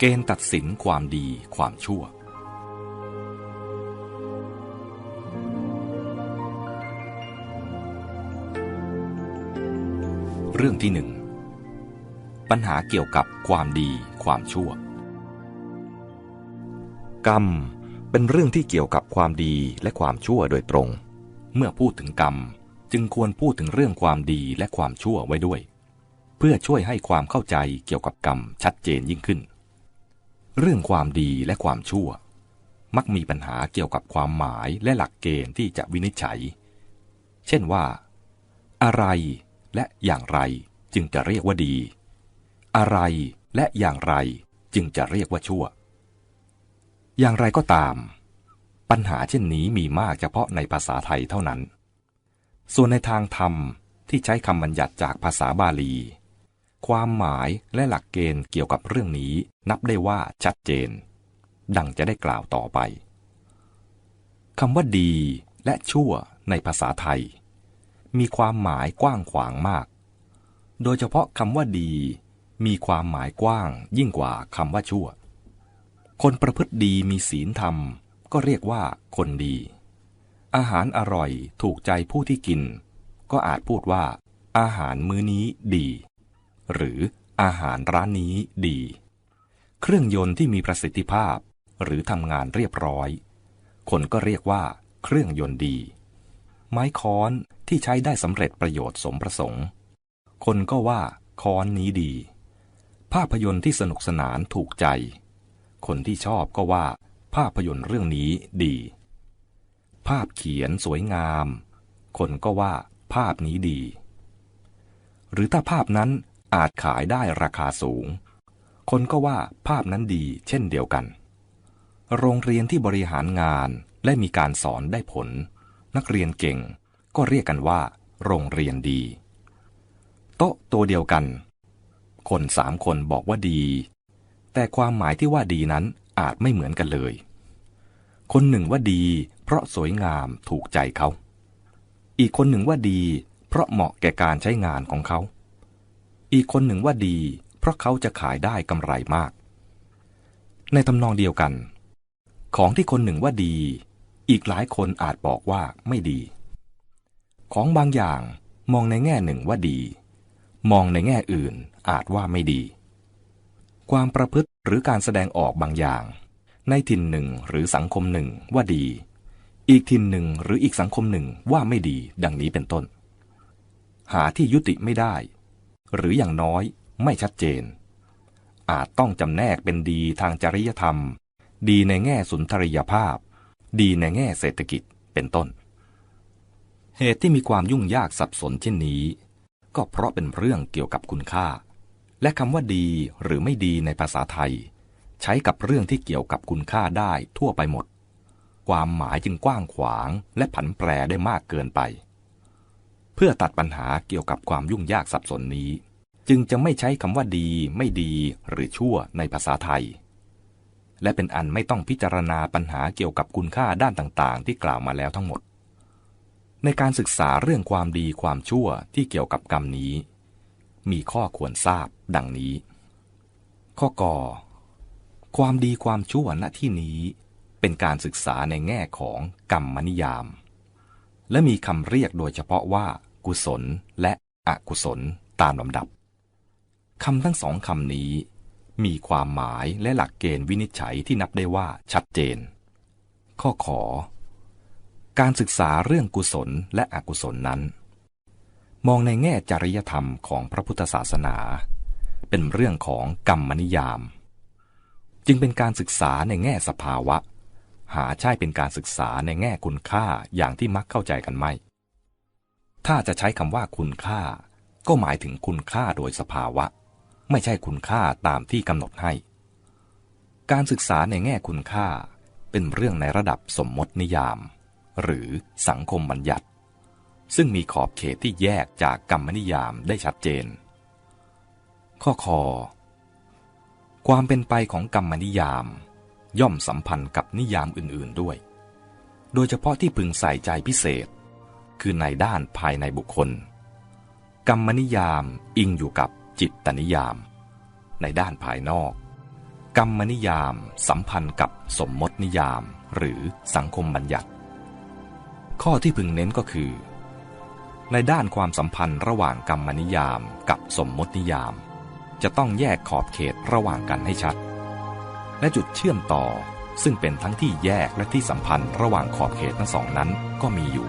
เกณฑ์ตัดสินความดีความชั่ว เรื่องที่หนึ่งปัญหาเกี่ยวกับความดีความชั่ว กรรมเป็นเรื่องที่เกี่ยวกับความดีและความชั่วโดยตรง เมื่อพูดถึงกรรมจึงควรพูดถึงเรื่องความดีและความชั่วไว้ด้วย เพื่อช่วยให้ความเข้าใจเกี่ยวกับกรรมชัดเจนยิ่งขึ้น เรื่องความดีและความชั่ว มักมีปัญหาเกี่ยวกับความหมายและหลักเกณฑ์ที่จะวินิจฉัย เช่นว่า อะไรและอย่างไรจึงจะเรียกว่าดี อะไรและอย่างไรจึงจะเรียกว่าชั่ว อย่างไรก็ตาม ปัญหาเช่นนี้มีมากเฉพาะในภาษาไทยเท่านั้น ส่วนในทางธรรมที่ใช้คำบัญญัติจากภาษาบาลี ความหมายและหลักเกณฑ์เกี่ยวกับเรื่องนี้ นับได้ว่าชัดเจน ดังจะได้กล่าวต่อไปคำว่าดีและชั่วในภาษาไทย มีความหมายกว้างขวางมาก โดยเฉพาะคำว่าดี มีความหมายกว้างยิ่งกว่าคำว่าชั่ว คนประพฤติดีมีศีลธรรม ก็เรียกว่าคนดี อาหารอร่อยถูกใจผู้ที่กิน ก็อาจพูดว่า อาหารมื้อนี้ดี หรืออาหารร้านนี้ดี เครื่องยนต์ที่มีประสิทธิภาพ หรือทำงานเรียบร้อย คนก็เรียกว่า เครื่องยนต์ดี ไม้ค้อนที่ใช้ได้สำเร็จประโยชน์สมประสงค์ คนก็ว่าค้อนนี้ดี ภาพยนตร์ที่สนุกสนานถูกใจ คนที่ชอบก็ว่า ภาพยนตร์เรื่องนี้ดี ภาพเขียนสวยงาม คนก็ว่า ภาพนี้ดี หรือถ้าภาพนั้น อาจขายได้ราคาสูง คนก็ว่าภาพนั้นดีเช่นเดียวกัน โรงเรียนที่บริหารงานและมีการสอนได้ผล นักเรียนเก่งก็เรียกกันว่า โรงเรียนดี โต๊ะตัวเดียวกัน คนสามคนบอกว่าดี แต่ความหมายที่ว่าดีนั้นอาจไม่เหมือนกันเลย คนหนึ่งว่าดี เพราะสวยงามถูกใจเขา อีกคนหนึ่งว่าดี เพราะเหมาะแก่การใช้งานของเขา อีกคนหนึ่งว่าดี เพราะเขาจะขายได้กำไรมาก ในตำนองเดียวกัน ของที่คนหนึ่งว่าดี อีกหลายคนอาจบอกว่าไม่ดี ของบางอย่างมองในแง่หนึ่งว่าดี มองในแง่อื่นอาจว่าไม่ดี ความประพฤติหรือการแสดงออกบางอย่าง ในถิ่นหนึ่งหรือสังคมหนึ่งว่าดี อีกถิ่นหนึ่งหรืออีกสังคมหนึ่งว่าไม่ดี ดังนี้เป็นต้น หาที่ยุติไม่ได้ หรืออย่างน้อยไม่ชัดเจน อาจต้องจำแนกเป็นดีทางจริยธรรม ดีในแง่สุนทรียภาพ ดีในแง่เศรษฐกิจเป็นต้น เหตุที่มีความยุ่งยากสับสนเช่นนี้ ก็เพราะเป็นเรื่องเกี่ยวกับคุณค่า และคำว่าดีหรือไม่ดีในภาษาไทย ใช้กับเรื่องที่เกี่ยวกับคุณค่าได้ทั่วไปหมด ความหมายจึงกว้างขวางและผันแปรได้มากเกินไป เพื่อตัดปัญหาเกี่ยวกับความยุ่งยากสับสนนี้ จึงจะไม่ใช้คำว่าดี ไม่ดี หรือชั่วในภาษาไทย และเป็นอันไม่ต้องพิจารณาปัญหาเกี่ยวกับคุณค่าด้านต่างๆ ที่กล่าวมาแล้วทั้งหมด ในการศึกษาเรื่องความดีความชั่วที่เกี่ยวกับกรรมนี้ มีข้อควรทราบดังนี้ ข้อกอความดีความชั่วณที่นี้เป็นการศึกษาในแง่ของกรรมนิยาม และมีคำเรียกโดยเฉพาะว่า กุศลและอกุศลตามลำดับคำทั้งสองคำนี้ มีความหมายและหลักเกณฑ์วินิจฉัยที่นับได้ว่าชัดเจน ข้อขอ การศึกษาเรื่องกุศลและอกุศลนั้น มองในแง่จริยธรรมของพระพุทธศาสนา เป็นเรื่องของกรรมนิยาม จึงเป็นการศึกษาในแง่สภาวะ หาใช่เป็นการศึกษาในแง่คุณค่าอย่างที่มักเข้าใจกันไม่ ถ้าจะใช้คำว่าคุณค่า ก็หมายถึงคุณค่าโดยสภาวะ ไม่ใช่คุณค่าตามที่กำหนดให้ การศึกษาในแง่คุณค่าเป็นเรื่องในระดับสมมตินิยาม หรือสังคมบัญญัติ ซึ่งมีขอบเขตที่แยกจากกรรมนิยามได้ชัดเจน ข้อคอความเป็นไปของกรรมนิยาม ย่อมสัมพันธ์กับนิยามอื่นๆด้วย โดยเฉพาะที่พึงใส่ใจพิเศษ คือในด้านภายในบุคคล กรรมนิยามอิงอยู่กับจิตตนิยาม ในด้านภายนอก กรรมนิยามสัมพันธ์กับสมมตินิยามหรือสังคมบัญญัติ ข้อที่พึงเน้นก็คือ ในด้านความสัมพันธ์ระหว่างกรรมนิยามกับสมมตินิยาม จะต้องแยกขอบเขตระหว่างกันให้ชัด และจุดเชื่อมต่อซึ่งเป็นทั้งที่แยกและที่สัมพันธ์ระหว่างขอบเขตทั้งสองนั้นก็มีอยู่